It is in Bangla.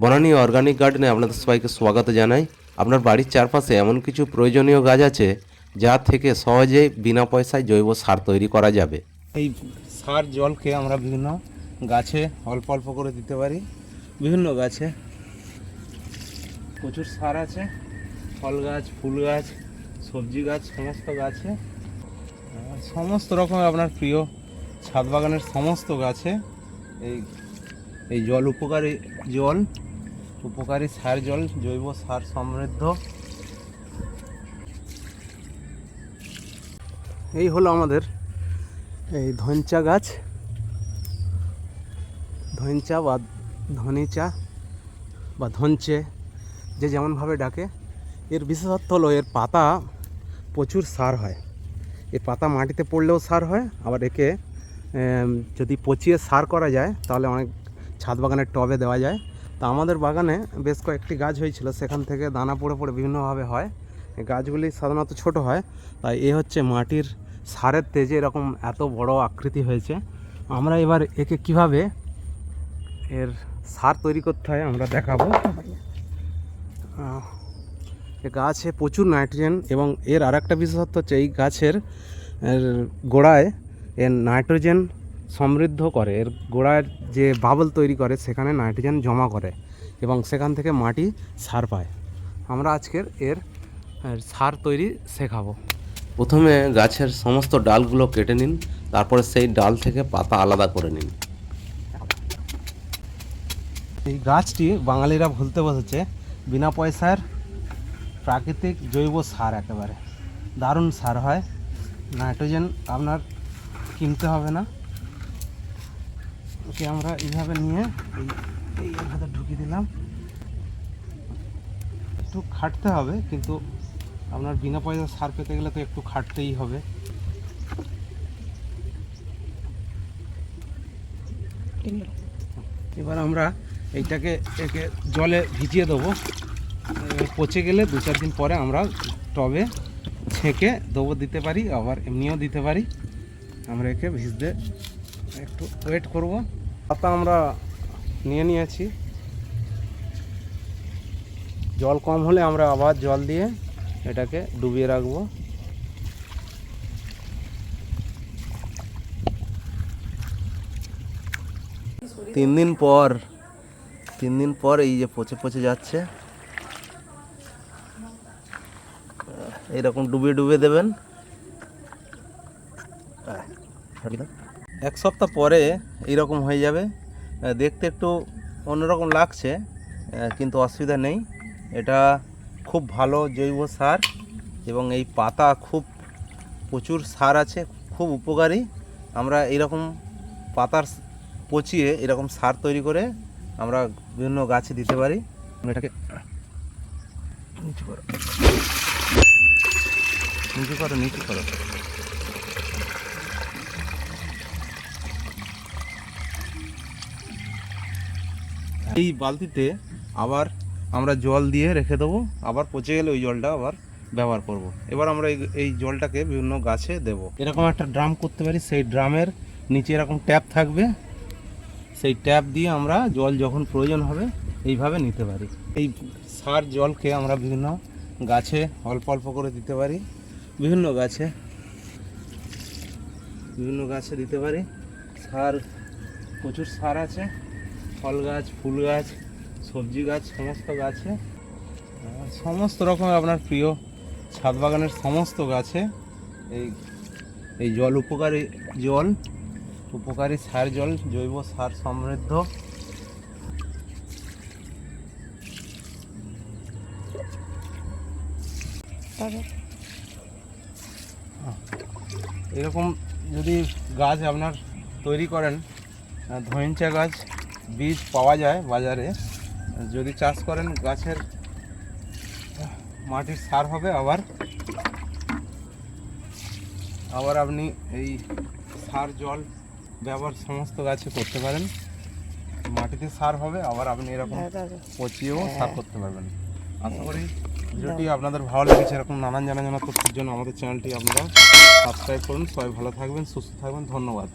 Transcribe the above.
বনানী অর্গানিক গার্ডেনে আপনাদের সবাইকে স্বাগত জানাই। আপনার বাড়ির চারপাশে এমন কিছু প্রয়োজনীয় গাছ আছে, যা থেকে সহজে বিনা পয়সায় জৈব সার তৈরি করা যাবে। এই সার, জলকে আমরা বিভিন্ন গাছে অল্প অল্প করে দিতে পারি। বিভিন্ন গাছে প্রচুর সার আছে। ফল গাছ, ফুল গাছ, সবজি গাছ, সমস্ত গাছে। সমস্ত রকম আপনার প্রিয় ছাদ বাগানের সমস্ত গাছে এই এই জল, উপকারী জল উপকারী সার জল, জৈব সার সমৃদ্ধ। এই হলো আমাদের এই ধনচা গাছ। ধনচা বা ধনিচা বা ধনচে, যে যেমনভাবে ডাকে, এর বিশেষত্ব হলো এর পাতা প্রচুর সার হয়। এর পাতা মাটিতে পড়লেও সার হয়, আবার একে যদি পচিয়ে সার করা যায়, তাহলে অনেক ছাদ বাগানের টবে দেওয়া যায়। তা আমাদের বাগানে বেশ কয়েকটি গাছ হয়েছিল। সেখান থেকে দানা পড়ে পড়ে বিভিন্নভাবে হয়। গাছগুলি সাধারণত ছোট হয়। তাই এ হচ্ছে মাটির সারের তেজে এরকম এত বড় আকৃতি হয়েছে। আমরা এবার একে কীভাবে এর সার তৈরি করতে হয় আমরা দেখাবো। গাছে প্রচুর নাইট্রোজেন এবং এর আর একটা বিশেষত্ব হচ্ছে এই গাছের গোড়ায় এর নাইট্রোজেন সমৃদ্ধ করে এর গোড়ায় যে বাবল তৈরি করে সেখানে নাইট্রোজেন জমা করে এবং সেখান থেকে মাটি সার পায়। আমরা আজকের এর এর সার তৈরি শেখাবো। প্রথমে গাছের সমস্ত ডালগুলো কেটে নিন তারপরে সেই ডাল থেকে পাতা আলাদা করে নিন। এই গাছটি বাঙালিরা ভুলতে বসেছে বিনা পয়সার প্রাকৃতিক জৈব সার একেবারে। দারুণ সার হয়। নাইট্রোজেন আপনার কিনতে হবে না। ওকে আমরা এইভাবে নিয়ে এই এই এর ঢুকিয়ে দিলাম। একটু খাটতে হবে, কিন্তু আপনার বিনা পয়সা সার পেতে গেলে তো একটু খাটতেই হবে। এবার আমরা এইটাকে একে জলে ভিজিয়ে দেবো। পচে গেলে দু চার দিন পরে আমরা টবে ছেঁকে দেবো, দিতে পারি, আবার এমনিও দিতে পারি। আমরা একে ভিজতে একটু ওয়েট করব। পাতা আমরা নিয়ে নিয়েছি। জল কম হলে আমরা আবার জল দিয়ে এটাকে ডুবিয়ে রাখব। তিন দিন পর, তিন দিন পর এই যে পচে পচে যাচ্ছে। এইরকম ডুবিয়ে ডুবিয়ে দেবেন। এক সপ্তাহ পরে এইরকম হয়ে যাবে। দেখতে একটু অন্যরকম লাগছে কিন্তু অসুবিধা নেই। এটা খুব ভালো জৈব সার এবং এই পাতা খুব প্রচুর সার আছে, খুব উপকারী। আমরা এইরকম পাতার পচিয়ে এরকম সার তৈরি করে আমরা বিভিন্ন গাছে দিতে পারি। এটাকে নিচু করো। নিচু করো নিচু করো। এই বালতিতে আবার আমরা জল দিয়ে রেখে দেবো। আবার পচে গেলে ওই জলটা আবার ব্যবহার করব। এবার আমরা এই জলটাকে বিভিন্ন গাছে দেব। এরকম একটা ড্রাম করতে পারি। সেই ড্রামের নিচে এরকম ট্যাপ থাকবে। সেই ট্যাপ দিয়ে আমরা জল যখন প্রয়োজন হবে, এইভাবে নিতে পারি। এই সার জলকে আমরা বিভিন্ন গাছে অল্প অল্প করে দিতে পারি। বিভিন্ন গাছে বিভিন্ন গাছে দিতে পারি। সার, প্রচুর সার আছে। ফল গাছ ফুল গাছ সবজি গাছ সমস্ত গাছে। সমস্ত রকম আপনার প্রিয় ছাদ বাগানের সমস্ত গাছে এই এই জল উপকারী জল উপকারী সার জল জৈব সার সমৃদ্ধ। এরকম যদি গাছ আপনার তৈরি করেন আহ, ধইঞ্চা গাছ বীজ পাওয়া যায় বাজারে। যদি চাষ করেন গাছের মাটির সার হবে আবার। আবার আপনি এই সার জল ব্যবহার সমস্ত গাছে করতে পারেন। মাটিতে সার হবে আবার আপনি এরকম পচিয়েও সার করতে পারবেন। আশা করি ভিডিওটি আপনাদের ভালো লেগেছে। এরকম নানান জানা জানা তথ্যের জন্য আমাদের চ্যানেলটি আপনারা সাবস্ক্রাইব করুন। সবাই ভালো থাকবেন সুস্থ থাকবেন। ধন্যবাদ।